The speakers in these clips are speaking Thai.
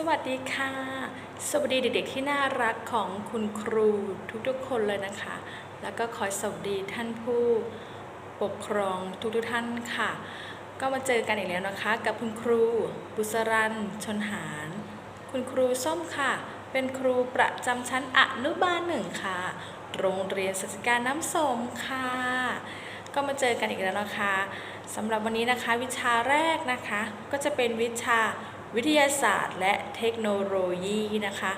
สวัสดีค่ะ สวัสดีเด็กๆที่น่ารักของคุณครูทุกๆคนเลยนะคะ แล้วก็ขอสวัสดีท่านผู้ปกครองทุกๆท่านค่ะ ก็มาเจอกันอีกแล้วนะคะ กับคุณครูบุษรันชนหาร คุณครูส้มค่ะ เป็นครูประจำชั้นอนุบาลหนึ่งค่ะ โรงเรียนสัจการน้ำสมค่ะ ก็มาเจอกันอีกแล้วนะคะสำหรับวันนี้นะคะ วิชาแรกนะคะก็จะเป็นวิชา วิทยาศาสตร์ และเทคโนโลยีนะคะ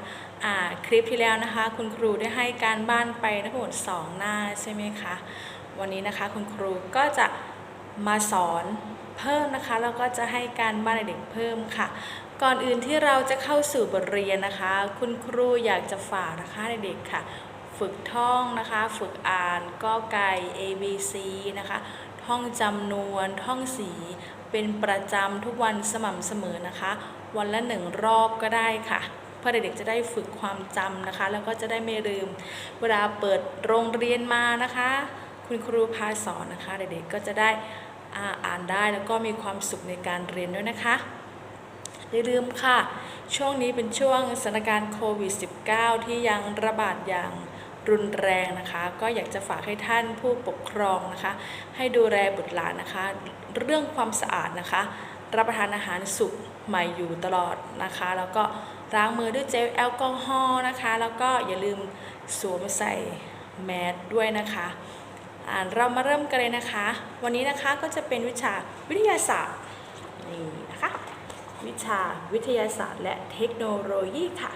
อ่าคลิปที่แล้วนะคะ คุณครูได้ให้การบ้านไปทั้งหมด2หน้าใช่ไหมคะวันนี้นะคะคุณครูก็จะมาสอนเพิ่มนะคะแล้วก็จะให้การบ้านเด็กเพิ่มค่ะ ก่อนอื่นที่เราจะเข้าสู่บทเรียนนะคะ คุณครูอยากจะฝากนะคะเด็กๆค่ะ ฝึกท่องนะคะ ฝึกอ่านก็ไก่ A B C นะคะ ท่องจำนวนท่องสี เป็นประจำทุกวันสม่ำเสมอนะคะ วันละหนึ่งรอบก็ได้ค่ะ เพื่อเด็กๆจะได้ฝึกความจำนะคะ แล้วก็จะได้ไม่ลืม เวลาเปิดโรงเรียนมานะคะ คุณครูพาสอนนะคะ เด็กๆก็จะได้อ่านได้แล้วก็มีความสุขในการเรียนด้วยนะคะอย่าลืมค่ะ ช่วงนี้เป็นช่วงสถานการณ์โควิด -19 ที่ยังระบาดอย่าง รุนแรงนะคะ ก็อยากจะฝากให้ท่านผู้ปกครองนะคะ ให้ดูแลบุตรหลานนะคะ เรื่องความสะอาดนะคะ รับประทานอาหารสุกใหม่อยู่ตลอดนะคะ แล้วก็ล้างมือด้วยเจลแอลกอฮอล์นะคะ แล้วก็อย่าลืมสวมใส่แมสด้วยนะคะอ่าเรามาเริ่มกันเลยนะคะ วันนี้นะคะก็จะเป็นวิชาวิทยาศาสตร์นี่นะคะ วิชาวิทยาศาสตร์และเทคโนโลยีค่ะ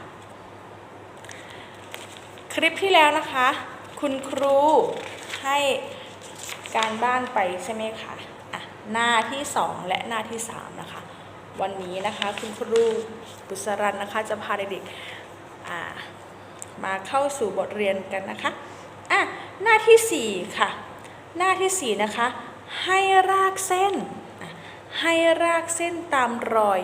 คลิปที่แล้วนะคะ คุณครูให้การบ้านไปใช่ไหมคะอะหน้าที่ 2 และหน้าที่ 3 นะคะ วันนี้นะคะคุณครูบุษรันนะคะจะพาเด็กๆอ่ามาเข้าสู่บทเรียนกันนะคะอะหน้าที่ 4 ค่ะ หน้าที่ 4 นะคะ ให้รากเส้น ให้รากเส้นตามรอย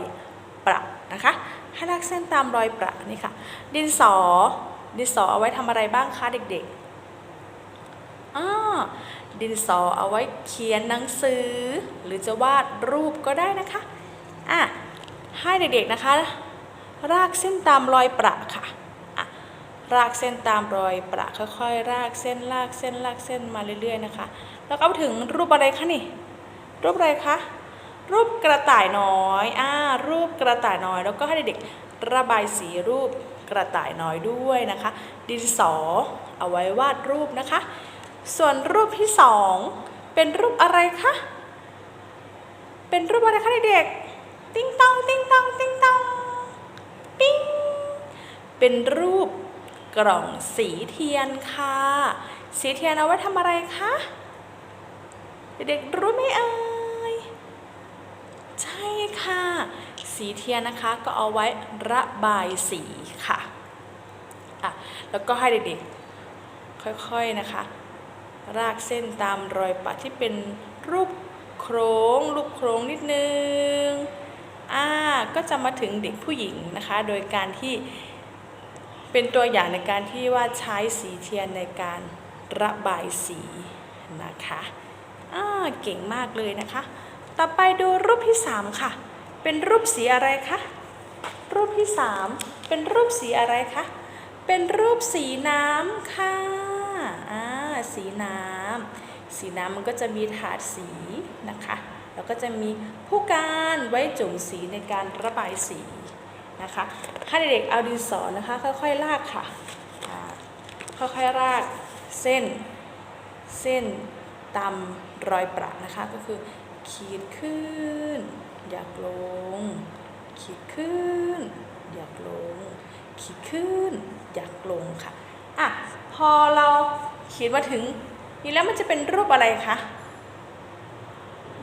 ประนะคะให้รากเส้นตามรอยประนี่ค่ะ ดินสอ ดินสอเอาไว้ทำอะไรบ้างคะเด็กๆอ่าดินสอเอาไว้เขียนหนังสือ หรือจะวาดรูปก็ได้นะคะอะให้เด็กๆนะคะ รากเส้นตามรอยประค่ะรากเส้นตามรอยประค่อยๆ รากเส้นลากเส้นลากเส้นมาเรื่อยๆนะคะ แล้วก็ถึงรูปอะไรคะนี่ รูปอะไรคะ รูปกระต่ายน้อยอ่ารูปกระต่ายน้อย แล้วก็ให้เด็กๆระบายสีรูปกระต่ายน้อยด้วยนะคะ ดินสอเอาไว้วาดรูปนะคะ ส่วนรูปที่สองเป็นรูปอะไรคะ เป็นรูปอะไรคะเด็กๆติ้งตองติ้งตองติ้งตองปิ้งเป็นรูปกล่องสีเทียนค่ะ สีเทียนเอาไว้ทำอะไรคะ เด็กๆรู้ไหมเอ่ย ค่ะ สีเทียนนะคะก็เอาไว้ระบายสีค่ะอะแล้วก็ให้เด็กๆค่อยๆนะคะ รากเส้นตามรอยปะที่เป็นรูปโครงรูปโครงนิดนึงอ่าก็จะมาถึงเด็กผู้หญิงนะคะ โดยการที่เป็นตัวอย่างในการที่ว่าใช้สีเทียนในการระบายสีนะคะอ่าเก่งมากเลยนะคะ ต่อไปดูรูปที่ 3 ค่ะ เป็นรูปสีอะไรคะ รูปที่ 3 เป็นรูปสีอะไรคะ เป็นรูปสีน้ำค่ะอ่าสีน้ำสีน้ำมันก็จะมีถาดสีนะคะ แล้วก็จะมีผู้การไว้จุ่มสีในการระบายสีนะคะให้เด็กๆเอาดินสอนะคะ ค่อยๆลากค่ะ ค่อยๆลากเส้น เส้นตามรอยประนะคะก็คือ ขีดขึ้น อยากลง ขีดขึ้น อยากลง ขีดขึ้น อยากลงค่ะอะพอเราขีดมาถึงนี่แล้วมันจะเป็นรูปอะไรคะ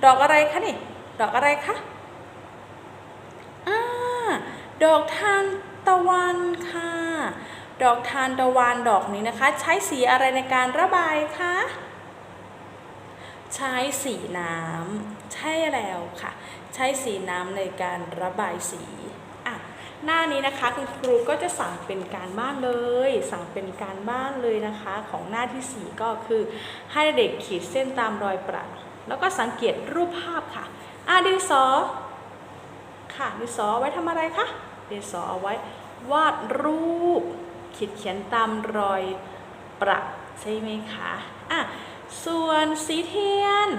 ดอกอะไรคะนี่ดอกอะไรคะอ่าดอกทานตะวันค่ะ ดอกทานตะวันดอกนี้นะคะ ใช้สีอะไรในการระบายคะ ใช้สีน้ำใช่แล้วค่ะ ใช้สีน้ำในการระบายสีอะหน้านี้นะคะคุณครูก็จะสั่งเป็นการบ้านเลย สั่งเป็นการบ้านเลยนะคะ ของหน้าที่ 4 ก็คือ ให้เด็กขีดเส้นตามรอยประแล้วก็สังเกตรูปภาพค่ะอะดินสอค่ะดินสอไว้ทำอะไรคะดินสอเอาไว้วาดรูปขีดเขียนตามรอยประใช่ไหมคะอะ ส่วนสีเทียน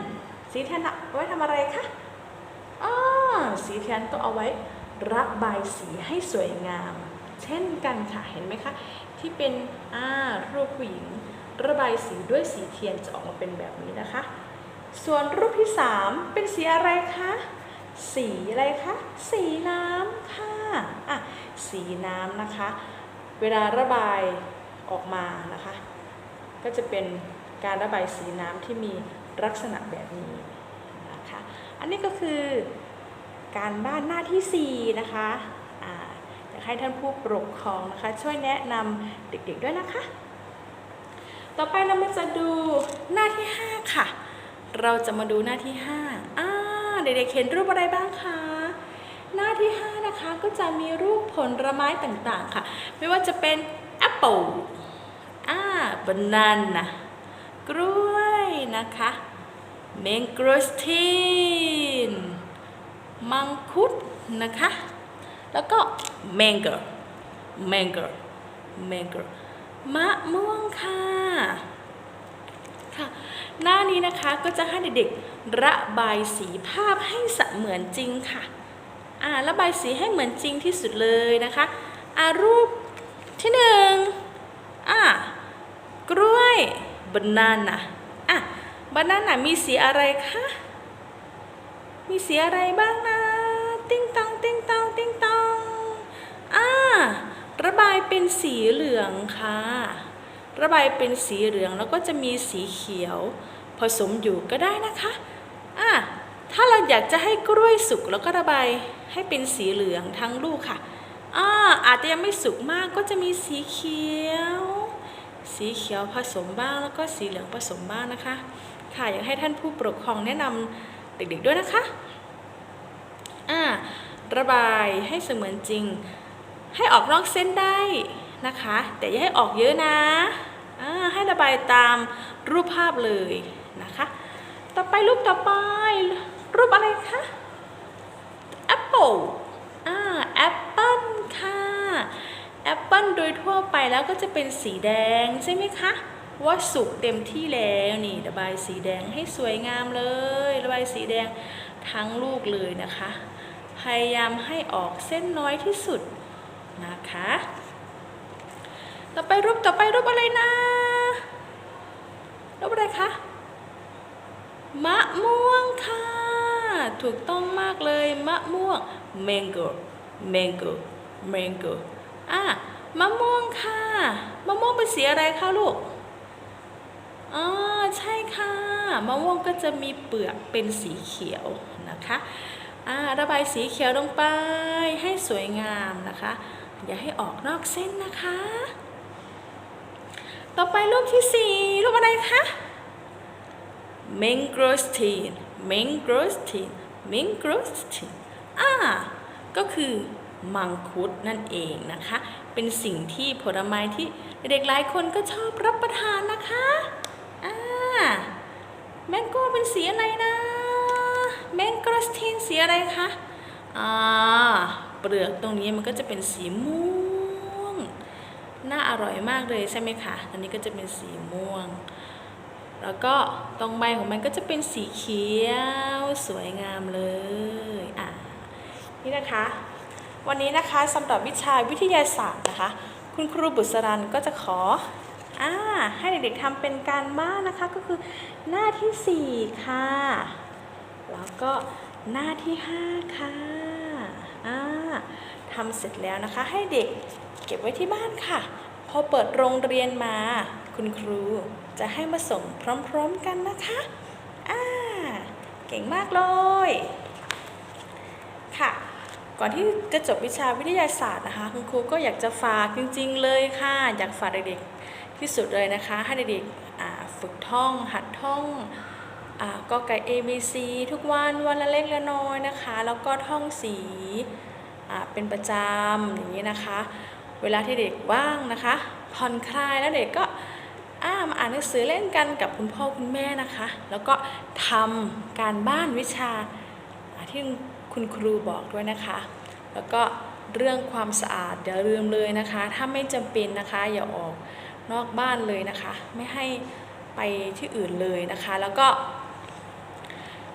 สีเทียนเอาไว้ทำอะไรคะอ่าสีเทียนก็เอาไว้ระบายสีให้สวยงาม เช่นกันค่ะ เห็นไหมคะ ที่เป็นอ่ารูปผู้หญิง ระบายสีด้วยสีเทียนจะออกมาเป็นแบบนี้นะคะ ส่วนรูปที่ 3 เป็นสีอะไรคะ สีอะไรคะ สีน้ำค่ะอะ สีน้ำนะคะ เวลาระบายออกมานะคะ ก็จะเป็น การระบายสีน้ำที่มีลักษณะแบบนี้นะคะอันนี้ก็คือการบ้านหน้าที่4นะคะอยากให้ท่านผู้ปกครองนะคะช่วยแนะนำเด็กๆด้วยนะคะ ต่อไปเรามาจะดูหน้าที่ 5 ค่ะ เราจะมาดูหน้าที่5อ่าเด็กๆเห็นรูปอะไรบ้างคะหน้าที่ 5 นะคะก็จะมีรูปผลไม้ต่างๆค่ะ ไม่ว่าจะเป็นแอปเปิลอ่าบานาน่า กล้วยนะคะเมงกรสตีนมังคุดนะคะ แล้วก็แมงโกแมงโกแมงโกมะม่วงค่ะค่ะหน้านี้นะคะก็จะให้เด็กๆระบายสีภาพให้เสมือนจริงค่ะอ่าระบายสีให้เหมือนจริงที่สุดเลยนะคะอ่ารูปที่หนึ่งอ่ากล้วย บานาน่าอะบานาน่ามีสีอะไรคะ มีสีอะไรบ้างนะ ติ้งตอง ติ้งตอง ติ้งตองอ่าระบายเป็นสีเหลืองค่ะ ระบายเป็นสีเหลืองแล้วก็จะมีสีเขียว ผสมอยู่ก็ได้นะคะอ่าถ้าเราอยากจะให้กล้วยสุกแล้วก็ระบายให้เป็นสีเหลืองทั้งลูกค่ะอ่าอาจจะยังไม่สุกมากก็จะมีสีเขียว สีเขียวผสมบ้างแล้วก็สีเหลืองผสมบ้างนะคะ ค่ะอยากให้ท่านผู้ปกครองแนะนำเด็กๆด้วยนะคะอ่าระบายให้เสมือนจริง ให้ออกนอกเส้นได้นะคะ แต่อย่าให้ออกเยอะนะอ่าให้ระบายตามรูปภาพเลยนะคะ ต่อไปรูปต่อไป รูปอะไรคะแอปเปิลอ่าแอปเปิลค่ะ แอปเปิลโดยทั่วไปแล้วก็จะเป็นสีแดงใช่ไหมคะ ว่าสุกเต็มที่แล้วนี่ระบายสีแดงให้สวยงามเลย ระบายสีแดงทั้งลูกเลยนะคะ พยายามให้ออกเส้นน้อยที่สุดนะคะ ต่อไปรูปต่อไปรูปอะไรนะรูปอะไรคะมะม่วงค่ะ ถูกต้องมากเลยมะม่วง mango mango mango อะมะม่วงค่ะ มะม่วงเป็นสีอะไรคะลูกอ๋อใช่ค่ะ มะม่วงก็จะมีเปลือกเป็นสีเขียวนะคะอ่าระบายสีเขียวลงไปให้สวยงามนะคะ อย่าให้ออกนอกเส้นนะคะ ต่อไปรูปที่สี่รูปอะไรคะ mangosteen mangosteen mangosteen อ่าก็คือ มังคุดนั่นเองนะคะ เป็นสิ่งที่ผลไม้ที่เด็กหลายคนก็ชอบรับประทานนะคะอ่าแมงโก้เป็นสีอะไรนะแมงโกสตีนสีอะไรคะอ่าเปลือกตรงนี้มันก็จะเป็นสีม่วง น่าอร่อยมากเลยใช่ไหมคะอันนี้ก็จะเป็นสีม่วง แล้วก็ตรงใบของมันก็จะเป็นสีเขียวสวยงามเลยอะนี่นะคะ วันนี้นะคะสำหรับวิชาวิทยาศาสตร์นะคะ คุณครูบุษรันก็จะขออ่าให้เด็กๆทำเป็นการบ้านนะคะก็คือหน้าที่ 4 ค่ะ แล้วก็หน้าที่ 5 ค่ะอ่าทำเสร็จแล้วนะคะ ให้เด็กเก็บไว้ที่บ้านค่ะ พอเปิดโรงเรียนมา คุณครูจะให้มาส่งพร้อมๆกันนะคะอ่าเก่งมากเลยค่ะ ก่อนที่จะจบวิชาวิทยาศาสตร์นะคะ คุณครูก็อยากจะฝากจริง ๆ เลยค่ะ อยากฝากเด็กๆที่สุดเลยนะคะ ให้เด็กๆฝึกท่อง หัดท่องอ่ากอไก่ A B C ทุกวันวันละเล็กละน้อยนะคะ แล้วก็ท่องสีอ่าเป็นประจำอย่างนี้นะคะ เวลาที่เด็กว่างนะคะ ผ่อนคลายแล้วเด็กก็อ่ามาอ่านหนังสือเล่นกันกับคุณพ่อคุณแม่นะคะ แล้วก็ทำการบ้านวิชาที่ คุณครูบอกด้วยนะคะ แล้วก็เรื่องความสะอาดอย่าลืมเลยนะคะ ถ้าไม่จำเป็นนะคะอย่าออกนอกบ้านเลยนะคะ ไม่ให้ไปที่อื่นเลยนะคะ แล้วก็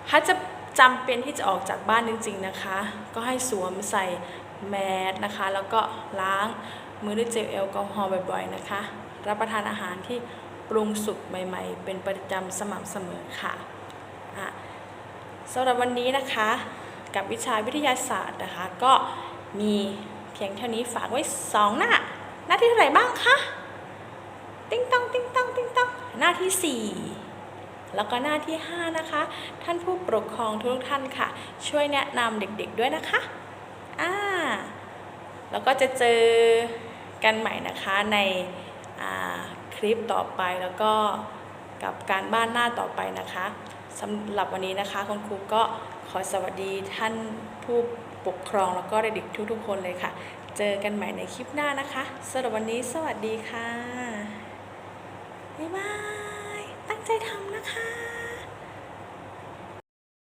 ถ้าจะจำเป็นที่จะออกจากบ้านจริง ๆนะคะ ก็ให้สวมใส่แมสนะคะ แล้วก็ล้างมือด้วยเจลแอลกอฮอล์บ่อยๆนะคะ รับประทานอาหารที่ปรุงสุกใหม่ๆ เป็นประจำสม่ำเสมอค่ะอะสำหรับวันนี้นะคะ กับวิชาวิทยาศาสตร์นะคะ ก็มีเพียงเท่านี้ฝากไว้สองหน้า หน้าที่เท่าไหร่บ้างคะติ๊งต้องติ๊งต้องติ๊งต้องหน้าที่สี่แล้วก็หน้าที่ 5 นะคะ ท่านผู้ปกครองทุกท่านค่ะ ช่วยแนะนำเด็กๆด้วยนะคะอ่าแล้วก็จะเจอกันใหม่นะคะในคลิปต่อไปแล้วก็กับการบ้านหน้าต่อไปนะคะสำหรับวันนี้นะคะคุณครูก็ ขอสวัสดีท่านผู้ปกครองแล้วก็เด็กๆทุกๆคนเลยค่ะ เจอกันใหม่ในคลิปหน้านะคะสำหรับวันนี้สวัสดีค่ะบ๊ายบาย